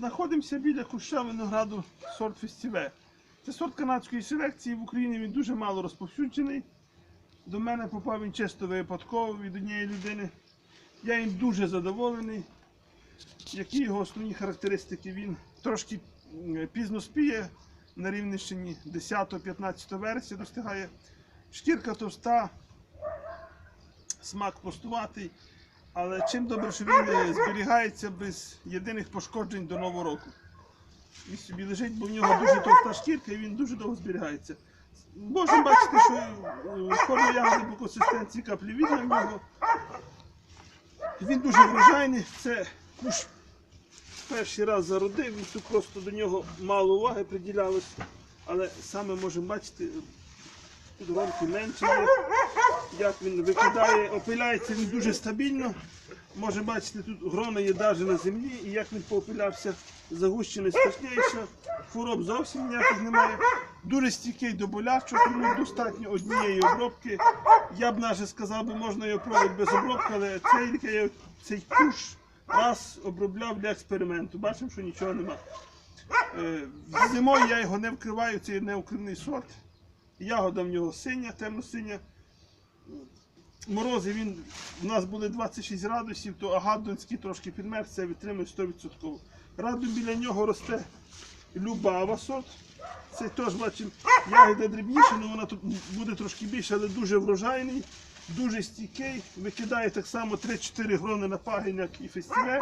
Знаходимося біля куща винограду сорт фестіве. Це сорт канадської селекції в Україні він дуже мало розповсюджений. До мене попав він чисто випадково від однієї людини. Я їм дуже задоволений. Які його основні характеристики? Він трошки пізно спіє на Рівненщині 10-15 вересня достигає. Шкірка товста, смак простуватий. Але чим добре, що він е, зберігається без єдиних пошкоджень до Нового року. Він собі лежить, бо в нього дуже товста шкірка і він дуже довго зберігається. Можемо бачити, що е, форма ягоди по консистенції каплівідна в нього. Він дуже врожайний. Це куш перший раз зародив, він тут просто до нього мало уваги приділялось. Але саме можемо бачити, громки менше як він викидає, опиляється він дуже стабільно. Може бачити, тут грона є навіть на землі, і як він поопилявся, загущений страшніше, хвороб зовсім ніяких немає. Дуже стійкий до болячок, йому достатньо однієї обробки. Я б навіть сказав, би, можна його пробувати без обробки, але цей, я цей куш раз обробляв для експерименту. Бачимо, що нічого нема. Е, Зимою я його не вкриваю, це є неукривний сорт. Ягода в нього синя, темно-синя. Морози він у нас були 26 градусів, то агадонський трошки підмерз, це витримує 100%. Радом біля нього росте любава сорт. Це теж бачимо, ягода дрібніша, але вона тут буде трошки більше, але дуже врожайний, дуже стійкий. Викидає так само 3-4 грони на пагін, і фестиваль.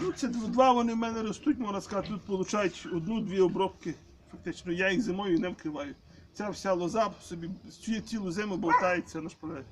Ну, це два вони в мене ростуть, можна сказати, тут получають одну-дві обробки. Фактично я їх зимою не вкриваю. Ця вся лоза собі цю- цілу зиму болтається на шпалері.